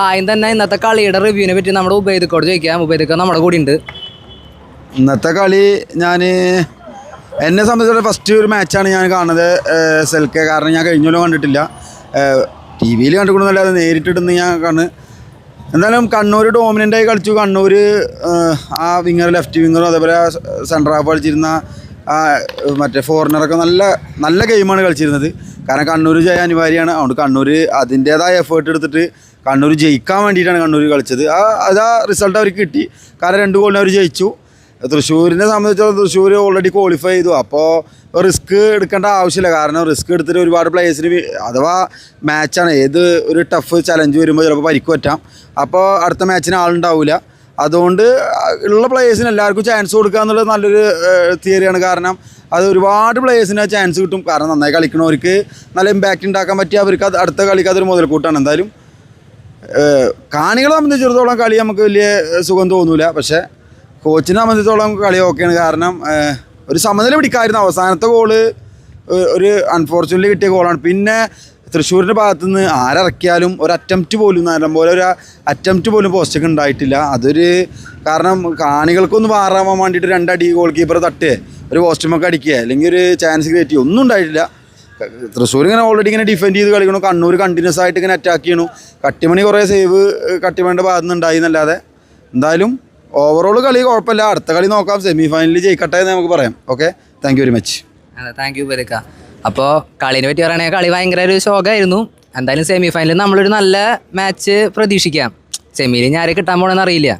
ആദ്യം തന്നെ ഇന്നത്തെ കളിയുടെ റിവ്യൂവിനെ പറ്റി നമ്മുടെ ഉബൈദക്കോട് ചോദിക്കാം. ഉബൈദക്ക നമ്മുടെ കൂടെ ഉണ്ട് ഇന്നത്തെ കളി ഞാൻ എന്നെ സംബന്ധിച്ചിടത്തോളം ഫസ്റ്റ് ഒരു മാച്ചാണ് ഞാൻ കാണുന്നത് സെൽക്കെ കാരണം ഞാൻ കഴിഞ്ഞോലും കണ്ടിട്ടില്ല. ടി വിയിൽ കണ്ടുകൊണ്ടല്ലാതെ നേരിട്ടിടുന്ന് ഞാൻ കാണുന്നത്. എന്തായാലും കണ്ണൂർ ഡോമിനന്റ് ആയി കളിച്ചു. കണ്ണൂർ ആ വിങ്ങർ ലെഫ്റ്റ് വിങ്ങറും അതേപോലെ സെൻട്രാഫ് കളിച്ചിരുന്ന ആ മറ്റേ ഫോറിനറൊക്കെ നല്ല നല്ല ഗെയിമാണ് കളിച്ചിരുന്നത്. കാരണം കണ്ണൂർ ജയ അനിവാര്യമാണ് അതുകൊണ്ട് കണ്ണൂർ അതിന്റേതായ എഫേർട്ട് എടുത്തിട്ട് കണ്ണൂർ ജയിക്കാൻ വേണ്ടിയിട്ടാണ് കണ്ണൂർ കളിച്ചത്. ആ അത് ആ റിസൾട്ട് അവർക്ക് കിട്ടി. കാരണം രണ്ട് ഗോളിന് അവർ ജയിച്ചു. തൃശ്ശൂരിനെ സംബന്ധിച്ചിടത്തോളം തൃശ്ശൂർ ഓൾറെഡി ക്വാളിഫൈ ചെയ്തു. അപ്പോൾ റിസ്ക് എടുക്കേണ്ട ആവശ്യമില്ല. കാരണം റിസ്ക് എടുത്തിട്ട് ഒരുപാട് പ്ലേയേഴ്സിന് അഥവാ മാച്ചാണ് ഏത് ഒരു ടഫ് ചലഞ്ച് വരുമ്പോൾ ചിലപ്പോൾ പരിക്ക് പറ്റാം. അപ്പോൾ അടുത്ത മാച്ചിന് ആളുണ്ടാവില്ല അതുകൊണ്ട് ഉള്ള പ്ലേയേഴ്സിന് എല്ലാവർക്കും ചാൻസ് കൊടുക്കുക എന്നുള്ളത് നല്ലൊരു തിയറിയാണ് കാരണം അത് ഒരുപാട് പ്ലേയേഴ്സിന് ചാൻസ് കിട്ടും. കാരണം നന്നായി കളിക്കണവർക്ക് നല്ല ഇമ്പാക്റ്റ് ഉണ്ടാക്കാൻ പറ്റിയ അവർക്ക് അത് അടുത്ത കളിക്ക് അതൊരു മുതൽക്കൂട്ടാണ്. എന്തായാലും കാണികളെ സംബന്ധിച്ചിടത്തോളം കളി നമുക്ക് വലിയ സുഖം തോന്നൂല. പക്ഷേ കോച്ചിനെ സംബന്ധിച്ചിടത്തോളം കളി ഓക്കെയാണ് കാരണം ഒരു സമനില പിടിക്കായിരുന്നു. അവസാനത്തെ ഗോൾ ഒരു അൺഫോർച്യുനേറ്റ്ലി കിട്ടിയ ഗോളാണ് പിന്നെ തൃശ്ശൂരിന്റെ ഭാഗത്തു നിന്ന് ആരിറക്കിയാലും ഒരു അറ്റംപ്റ്റ് പോലും നല്ല പോലെ ഒരു അറ്റംപ്റ്റ് പോലും പോസ്റ്റൊക്കെ ഉണ്ടായിട്ടില്ല. അതൊരു കാരണം കാണികൾക്കൊന്ന് മാറാൻ വേണ്ടിയിട്ട് രണ്ടടി ഗോൾ കീപ്പർ തട്ടുക ഒരു പോസ്റ്റുമൊക്കെ അടിക്കുക അല്ലെങ്കിൽ ഒരു ചാൻസ് ക്രിയേറ്റ് ഒന്നും ഉണ്ടായിട്ടില്ല. തൃശ്ശൂർ ഇങ്ങനെ ഓൾറെഡി ഇങ്ങനെ ഡിഫെൻഡ് ചെയ്ത് കളിക്കണു. കണ്ണൂർ കണ്ടിന്യൂസ് ആയിട്ട് ഇങ്ങനെ അറ്റാക്ക് ചെയ്യണു. കട്ടിമണി കുറേ സേവ് കട്ടിമണിയുടെ ഭാഗത്തു നിന്ന് ഉണ്ടായി എന്നല്ലാതെ. എന്തായാലും ഓവറോൾ കളി കുഴപ്പമില്ല. അടുത്ത കളി നോക്കാം. സെമി ഫൈനലിൽ ജയിക്കട്ടെ എന്ന് നമുക്ക് പറയാം. Okay thank very much thank you Ubaidakka അപ്പോൾ കളീനെ പറ്റി പറയുകയാണെങ്കിൽ കളി ഭയങ്കര ഒരു ശോകമായിരുന്നു. എന്തായാലും സെമി ഫൈനലിൽ നമ്മളൊരു നല്ല മാച്ച് പ്രതീക്ഷിക്കാം. സെമിയിൽ ഞാൻ ആരെ കിട്ടാൻ പോകണമെന്ന് അറിയില്ല.